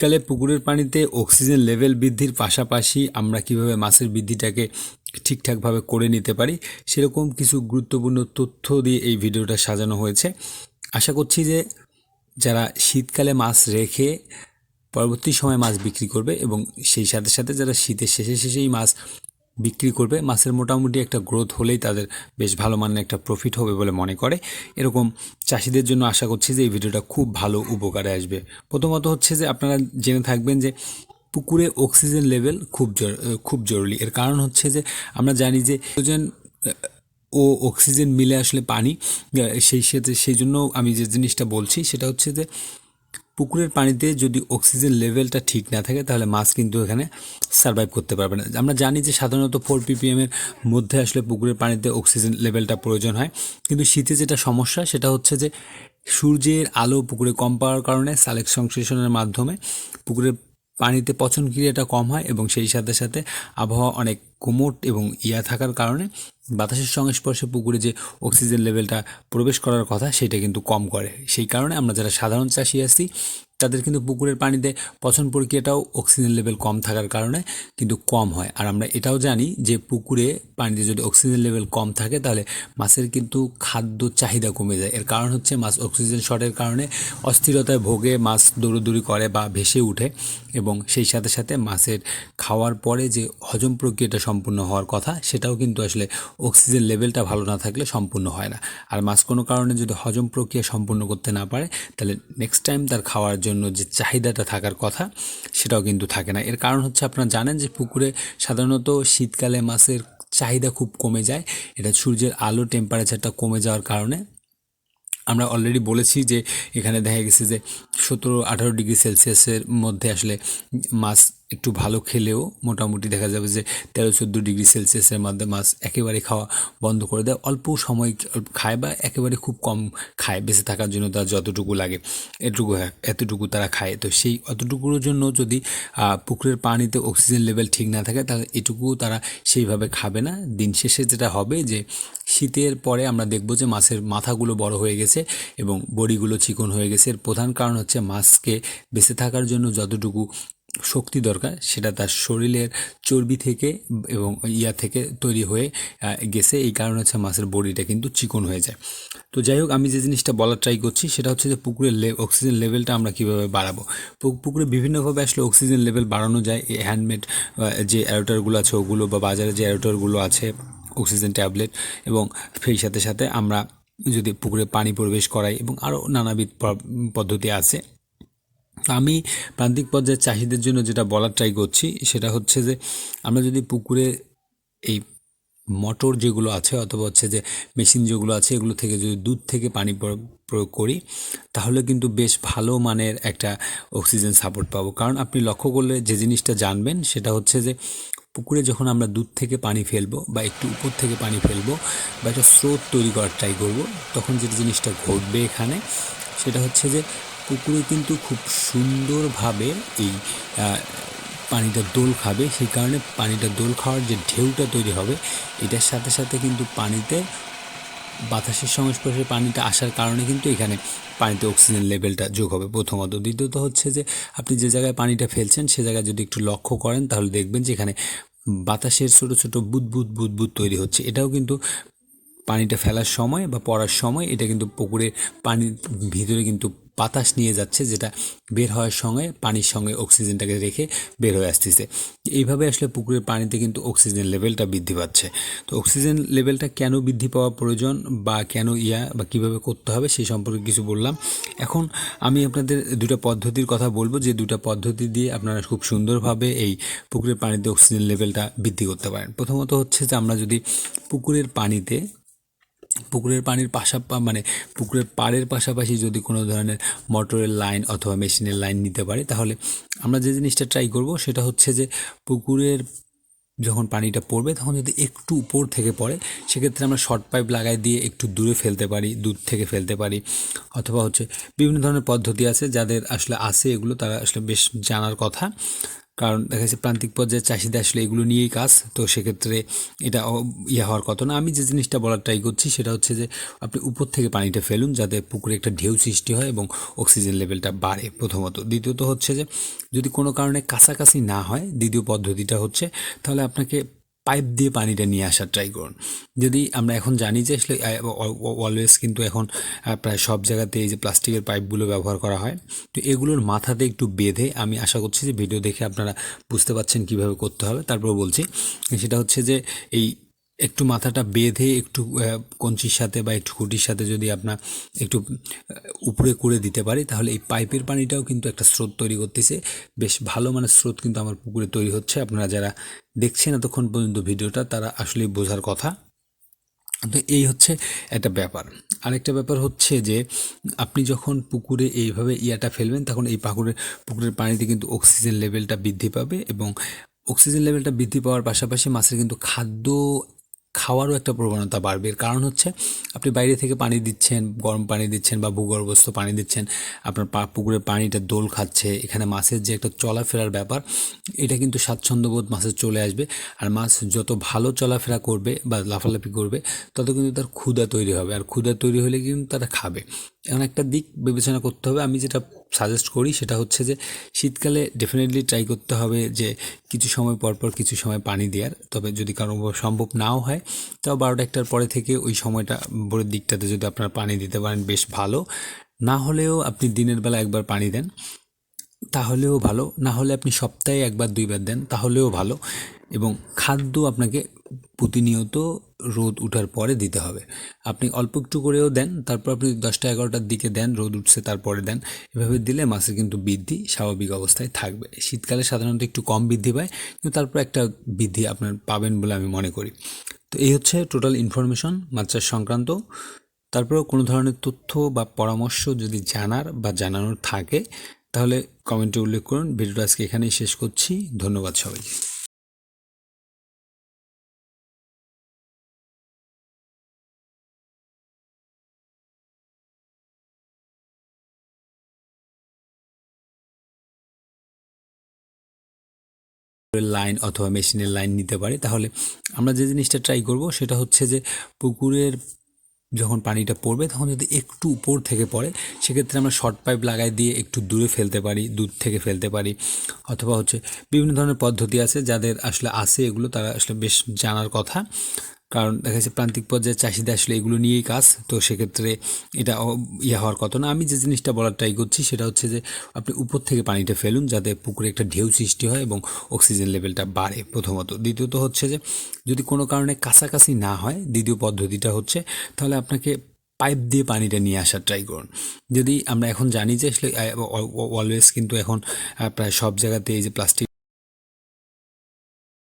শীতকালে পুকুরের পানিতে অক্সিজেন লেভেল বৃদ্ধির পাশাপাশি আমরা কীভাবে মাছের বৃদ্ধিটাকে ঠিকঠাকভাবে করে নিতে পারি, সেরকম কিছু গুরুত্বপূর্ণ তথ্য দিয়ে এই ভিডিওটা সাজানো হয়েছে। আশা করছি যে যারা শীতকালে মাছ রেখে পরবর্তী সময় মাছ বিক্রি করবে এবং সেই সাথে সাথে যারা শীতের শেষে শেষেই মাছ বিক্রি করবে। মাছের মোটামুটি একটা গ্রোথ হলেই তাদের বেশ ভালো মানের একটা প্রফিট হবে বলে মনে করে। এরকম চাষিদের জন্য আশা করছি যে এই ভিডিওটা খুব ভালো উপকারে আসবে। প্রথমত হচ্ছে যে আপনারা জেনে থাকবেন যে পুকুরে অক্সিজেন লেভেল খুব খুব জরুরি। এর কারণ হচ্ছে যে আমরা জানি যে হাইড্রোজেন ও অক্সিজেন মিলে আসলে পানি সেই সাথে, সেই জন্য আমি যে জিনিসটা বলছি সেটা হচ্ছে যে পুকুরের পানিতে যদি অক্সিজেন লেভেলটা ঠিক না থাকে, তাহলে মাছ কিন্তু এখানে সার্ভাইভ করতে পারবে না। আমরা জানি যে সাধারণত ফোর পিপিএমের মধ্যে আসলে পুকুরের পানিতে অক্সিজেন লেভেলটা প্রয়োজন হয়। কিন্তু শীতে যেটা সমস্যা, সেটা হচ্ছে যে সূর্যের আলো পুকুরে কম পাওয়ার কারণে সালেক সংশ্লেষণের মাধ্যমে পুকুরের পানিতে পচন ক্রিয়াটা কম হয় এবং সেই সাথে সাথে আবহাওয়া অনেক কোমট এবং ইয়া থাকার কারণে বাতাসের সংস্পর্শে পুকুরে যে অক্সিজেন লেভেলটা প্রবেশ করার কথা সেটা কিন্তু কম করে। সেই কারণে আমরা যারা সাধারণ চাষি আছি তাদের কিন্তু পুকুরের পানিতে পচন প্রক্রিয়াটাও অক্সিজেন লেভেল কম থাকার কারণে কিন্তু কম হয়। আর আমরা এটাও জানি যে পুকুরে পানিতে যদি অক্সিজেন লেভেল কম থাকে তাহলে মাছের কিন্তু খাদ্য চাহিদা কমে যায়। এর কারণ হচ্ছে মাছ অক্সিজেন শর্টের কারণে অস্থিরতায় ভোগে, মাছ দৌড়দৌড়ি করে বা ভেসে উঠে এবং সেই সাথে সাথে মাছের খাওয়ার পরে যে হজম প্রক্রিয়াটা সম্পূর্ণ হওয়ার কথা সেটাও কিন্তু আসলে অক্সিজেন লেভেলটা ভালো না থাকলে সম্পূর্ণ হয় না। আর মাছ কোনো কারণে যদি হজম প্রক্রিয়া সম্পূর্ণ করতে না পারে তাহলে নেক্সট টাইম তার খাওয়ার জন্য যে চাহিদাটা থাকার কথা, সেটাও কিন্তু থাকে না। এর কারণ হচ্ছে আপনারা জানেন যে পুকুরে সাধারণত শীতকালে মাছের চাহিদা খুব কমে যায়। এটা সূর্যের আলো টেম্পারেচারটা কমে যাওয়ার কারণে। আমরা অলরেডি বলেছি যে এখানে দেখা গেছে যে সতেরো আঠারো ডিগ্রি সেলসিয়াসের মধ্যে আসলে মাছ একটু ভালো খেলেও মোটামুটি দেখা যাবে যে তেরো, চোদ্দ ডিগ্রি সেলসিয়াসের মধ্যে মাছ একেবারে খাওয়া বন্ধ করে দেয়। অল্প সময় খায় বা একেবারে খুব কম খায় বেঁচে থাকার জন্য তার যতটুকু লাগে, এটুকু এতটুকু তারা খায়। তো সেই অতটুকুর জন্য যদি পুকুরের পানিতে অক্সিজেন লেভেল ঠিক না থাকে, তাহলে এটুকু তারা সেইভাবে খাবে না। দিন শেষে যেটা হবে যে, শীতের পরে আমরা দেখব যে মাছের মাথাগুলো বড় হয়ে গেছে এবং বডিগুলো চিকন হয়ে গেছে। এর প্রধান কারণ হচ্ছে মাছকে বেঁচে থাকার জন্য যতটুকু শক্তি দরকার, সেটা তার শরীরের চর্বি থেকে এবং ইয়া থেকে তৈরি হয়ে গেছে। এই কারণে হচ্ছে মাছের বডিটা কিন্তু চিকন হয়ে যায়। তো যাই হোক, আমি যে জিনিসটা বলার ট্রাই করছি, সেটা হচ্ছে যে পুকুরের অক্সিজেন লেভেলটা আমরা কীভাবে বাড়াবো। পুকুরে বিভিন্নভাবে আসলে অক্সিজেন লেভেল বাড়ানো যায়। এই হ্যান্ডমেড যে অ্যারোটারগুলো আছে ওগুলো বা বাজারে যে অ্যারোটারগুলো আছে অক্সিজেন ট্যাবলেট এবং সেই সাথে সাথে আমরা যদি পুকুরে পানি প্রবেশ করাই এবং আরও নানাবিধ পদ্ধতি আছে আমি প্রান্তিক পর্যায়ের চাষিদের জন্য যেটা বলার ট্রাই করছি, সেটা হচ্ছে যে আমরা যদি পুকুরে এই মোটর যেগুলো আছে অথবা হচ্ছে যে মেশিন যেগুলো আছে, এগুলো থেকে যদি দুধ থেকে পানি প্রয়োগ করি, তাহলে কিন্তু বেশ ভালো মানের একটা অক্সিজেন সাপোর্ট পাবো। কারণ আপনি লক্ষ্য করলে যে জিনিসটা জানবেন, সেটা হচ্ছে যে পুকুরে যখন আমরা দুধ থেকে পানি ফেলব বা একটু উপর থেকে পানি ফেলব বা একটা স্রোত তৈরি করার ট্রাই করব, তখন যে জিনিসটা ঘটবে এখানে, সেটা হচ্ছে যে পুকুরে কিন্তু খুব সুন্দরভাবে এই পানিটা দোল খাবে। সেই কারণে পানিটা দোল খাওয়ার যে ঢেউটা তৈরি হবে, এটার সাথে সাথে কিন্তু পানিতে, বাতাসের সংস্পর্শে পানিটা আসার কারণে কিন্তু এখানে পানিতে অক্সিজেন লেভেলটা যোগ হবে। প্রথমত। দ্বিতীয়ত হচ্ছে যে, আপনি যে জায়গায় পানিটা ফেলছেন, সে জায়গায় যদি একটু লক্ষ্য করেন, তাহলে দেখবেন যে এখানে বাতাসের ছোটো ছোটো বুদবুদ বুদবুদ তৈরি হচ্ছে। এটাও কিন্তু পানিটা ফেলার সময় বা পড়ার সময়, এটা কিন্তু পুকুরে পানির ভিতরে কিন্তু বাতাস নিয়ে যাচ্ছে, যেটা বের হওয়ার সঙ্গে, পানির সঙ্গে অক্সিজেনটাকে রেখে বের হয়ে আসতেছে। এইভাবে আসলে পুকুরের পানিতে কিন্তু অক্সিজেন লেভেলটা বৃদ্ধি পাচ্ছে। তো অক্সিজেন লেভেলটা কেন বৃদ্ধি পাওয়া প্রয়োজন বা কেন ইয়া বা কীভাবে করতে হবে সেই সম্পর্কে কিছু বললাম। এখন আমি আপনাদের দুটো পদ্ধতির কথা বলব, যে দুটো পদ্ধতি দিয়ে আপনারা খুব সুন্দরভাবে এই পুকুরের পানিতে অক্সিজেন লেভেলটা বৃদ্ধি করতে পারেন। প্রথমত হচ্ছে যে আমরা যদি পুকুরের পানিতে পুকুরের পানির পাশা মানে পুকুরের পাড়ের পাশাপাশি যদি কোনো ধরনের মোটরের লাইন অথবা মেশিনের লাইন নিতে পারি, তাহলে আমরা যে জিনিসটা ট্রাই করব সেটা হচ্ছে যে পুকুরের যখন পানিটা পড়বে তখন যদি একটু উপর থেকে পড়ে, সেক্ষেত্রে আমরা শর্ট পাইপ লাগাই দিয়ে একটু দূরে ফেলতে পারি, দূর থেকে ফেলতে পারি। অথবা হচ্ছে বিভিন্ন ধরনের পদ্ধতি আছে যাদের আসলে আছে এগুলো, তারা আসলে বেশ জানার কথা। কারণ দেখা যাচ্ছে প্রান্তিক পর্যায়ে চাষিদের আসলে এগুলো নিয়েই কাজ, তো সেক্ষেত্রে এটা ইয়ে হওয়ার কথা না। আমি যে জিনিসটা বলার ট্রাই করছি সেটা হচ্ছে যে আপনি উপর থেকে পানিটা ফেলুন যাতে পুকুরে একটা ঢেউ সৃষ্টি হয় এবং অক্সিজেন লেভেলটা বাড়ে প্রথমত। দ্বিতীয়ত হচ্ছে যে যদি কোনো কারণে কাছাকাছি না হয়, দ্বিতীয় পদ্ধতিটা হচ্ছে তাহলে আপনাকে পাইপ দিয়ে পানিটা নিয়ে আসার ট্রাই করুন। যদি আমরা এখন জানি যে আসলে অলওয়েজ কিন্তু এখন প্রায় সব জায়গাতে এই যে প্লাস্টিকের পাইপগুলো ব্যবহার করা হয়। তো এগুলোর মাথাতে একটু বেঁধে আমি আশা করছি যে ভিডিও দেখে আপনারা বুঝতে পারছেন কীভাবে করতে হবে। তারপর বলছি, সেটা হচ্ছে যে এই একটু মাথাটা বেঁধে একটু কঞ্চির সাথে বা একটু খুঁটির সাথে যদি আপনার একটু উপরে করে দিতে পারি, তাহলে এই পাইপের পানিটাও কিন্তু একটা স্রোত তৈরি করতেছে। বেশ ভালো মানের স্রোত কিন্তু আমার পুকুরে তৈরি হচ্ছে। আপনারা যারা দেখছেন এতক্ষণ পর্যন্ত ভিডিওটা, তারা আসলেই বোঝার কথা। তো এই হচ্ছে একটা ব্যাপার। আরেকটা ব্যাপার হচ্ছে যে, আপনি যখন পুকুরে এইভাবে ইয়াটা ফেলবেন, তখন এই পুকুরের পুকুরের পানিতে কিন্তু অক্সিজেন লেভেলটা বৃদ্ধি পাবে এবং অক্সিজেন লেভেলটা বৃদ্ধি পাওয়ার পাশাপাশি মাছের কিন্তু খাদ্য খাওয়ারও একটা প্রবণতা বাড়বে। এর কারণ হচ্ছে, আপনি বাইরে থেকে পানি দিচ্ছেন, গরম পানি দিচ্ছেন বা ভূগর্ভস্থ পানি দিচ্ছেন, আপনার পা পুকুরের পানিটা দোল খাচ্ছে, এখানে মাছের যে একটা চলাফেরার ব্যাপার, এটা কিন্তু স্বাচ্ছন্দ্যবোধ মাছের চলে আসবে। আর মাছ যত ভালো চলাফেরা করবে বা লাফালাফি করবে, তত কিন্তু তার ক্ষুদা তৈরি হবে। আর ক্ষুদা তৈরি হলে কিন্তু তারা খাবে। এমন একটা দিক বিবেচনা করতে হবে। আমি যেটা সাজেস্ট করি সেটা হচ্ছে যে, শীতকালে ডেফিনেটলি ট্রাই করতে হবে যে, কিছু সময় পর পর কিছু সময় পানি দেওয়ার। তবে যদি কারও সম্ভব নাও হয়, তাও বারোটা একটার পরে থেকে ওই সময়টা ভোরের দিকটাতে যদি আপনারা পানি দিতে পারেন, বেশ ভালো। না হলেও আপনি দিনের বেলা একবার পানি দেন, তাহলেও ভালো। না হলে আপনি সপ্তাহে একবার, দুইবার দেন, তাহলেও ভালো। এবং খাদ্য আপনাকে প্রতিনিয়ত রোদ উঠার পরে দিতে হবে। আপনি অল্প একটু করেও দেন, তারপর আপনি দশটা এগারোটার দিকে দেন, রোদ উঠছে তারপরে দেন। এভাবে দিলে মাছের কিন্তু বৃদ্ধি স্বাভাবিক অবস্থায় থাকবে। শীতকালে সাধারণত একটু কম বৃদ্ধি পায়, কিন্তু তারপর একটা বৃদ্ধি আপনার পাবেন বলে আমি মনে করি। তো এই হচ্ছে টোটাল ইনফরমেশন মাছ চাষ সংক্রান্ত। তারপরেও কোনো ধরনের তথ্য বা পরামর্শ যদি জানার বা জানানোর থাকে, তাহলে কমেন্টে উল্লেখ করুন। ভিডিওটা আজকে এখানেই শেষ করছি। ধন্যবাদ সবাইকে। লাইন অথবা মেশিনের লাইন নিতে পারি। তাহলে আমরা যে জিনিসটা ট্রাই করব সেটা হচ্ছে যে পুকুরের যখন পানিটা পড়বে তখন যদি একটু উপর থেকে পড়ে, সেক্ষেত্রে আমরা শর্ট পাইপ লাগাই দিয়ে একটু দূরে ফেলতে পারি, দূর থেকে ফেলতে পারি। অথবা হচ্ছে বিভিন্ন ধরনের পদ্ধতি আছে যাদের আসলে আছে এগুলো, তারা আসলে বেশ জানার কথা। কারণ দেখা যাচ্ছে প্রান্তিক পর্যায়ে চাষিদের আসলে এগুলো নিয়েই কাজ, তো সেক্ষেত্রে এটা ইয়ে হওয়ার কথা না। আমি যে জিনিসটা বলার ট্রাই করছি সেটা হচ্ছে যে আপনি উপর থেকে পানিটা ফেলুন যাতে পুকুরে একটা ঢেউ সৃষ্টি হয় এবং অক্সিজেন লেভেলটা বাড়ে প্রথমত। দ্বিতীয়ত হচ্ছে যে যদি কোনো কারণে কাছাকাছি না হয়, দ্বিতীয় পদ্ধতিটা হচ্ছে তাহলে আপনাকে পাইপ দিয়ে পানিটা নিয়ে আসার ট্রাই করুন। যদি আমরা এখন জানি যে আসলে অলওয়েজ কিন্তু এখন প্রায় সব জায়গাতে এই যে প্লাস্টিক